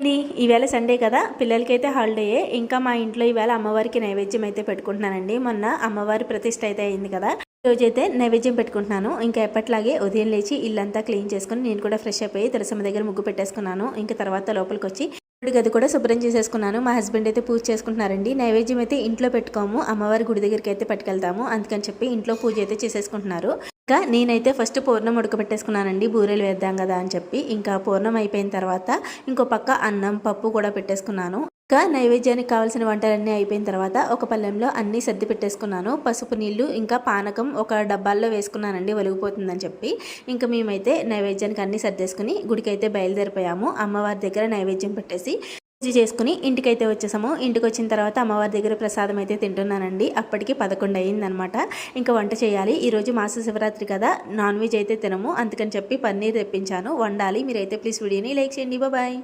ఇది ఈవేళ సండే కదా పిల్లలకైతే హాలిడేయే. ఇంకా మా ఇంట్లో ఈవేళ అమ్మవారికి నైవేద్యం అయితే పెట్టుకుంటున్నానండి. మొన్న అమ్మవారి ప్రతిష్ట అయితే అయింది కదా. రోజైతే నైవేద్యం పెట్టుకుంటున్నాను. ఇంకా ఎప్పట్లాగే ఉదయం లేచి ఇల్లంతా క్లీన్ చేసుకుని నేను కూడా ఫ్రెష్ అయిపోయి తులసమ్మ దగ్గర ముగ్గు పెట్టేసుకున్నాను. ఇంకా తర్వాత లోపలికి వచ్చి ఇప్పుడు గది కూడా శుభ్రం చేసేసుకున్నాను. మా హస్బెండ్ అయితే పూజ చేసుకుంటున్నారండి. నైవేద్యం అయితే ఇంట్లో పెట్టుకోము. అమ్మవారి గుడి దగ్గరికి అయితే పట్టుకెళ్తాము. అందుకని చెప్పి ఇంట్లో పూజ అయితే చేసేసుకుంటున్నారు. ఇంకా నేనైతే ఫస్ట్ పూర్ణం ఉడకబెట్టేసుకున్నానండి. బూరెలు వేద్దాం కదా అని చెప్పి. ఇంకా పూర్ణం అయిపోయిన తర్వాత ఇంకో పక్క అన్నం పప్పు కూడా పెట్టేసుకున్నాను. ఇంకా నైవేద్యానికి కావాల్సిన వంటలన్నీ అయిపోయిన తర్వాత ఒక పళ్ళెంలో అన్నీ సర్ది పెట్టేసుకున్నాను. పసుపు నీళ్ళు ఇంకా పానకం ఒక డబ్బాల్లో వేసుకున్నానండి. ఒలిగిపోతుందని చెప్పి. ఇంకా మేమైతే నైవేద్యానికి అన్నీ సర్దేసుకుని గుడికైతే బయలుదేరిపోయాము. అమ్మవారి దగ్గర నైవేద్యం పెట్టేసి పూజ చేసుకుని ఇంటికైతే వచ్చేసాము. ఇంటికి వచ్చిన తర్వాత అమ్మవారి దగ్గర ప్రసాదం అయితే తింటున్నానండి. అప్పటికి పదకొండు అయిందనమాట. ఇంకా వంట చేయాలి. ఈరోజు మాస శివరాత్రి కదా. నాన్ వెజ్ అయితే తినము. అందుకని చెప్పి పన్నీర్ తెప్పించాను. వండాలి. మీరైతే ప్లీజ్ వీడియోని లైక్ చేయండి. బాయ్.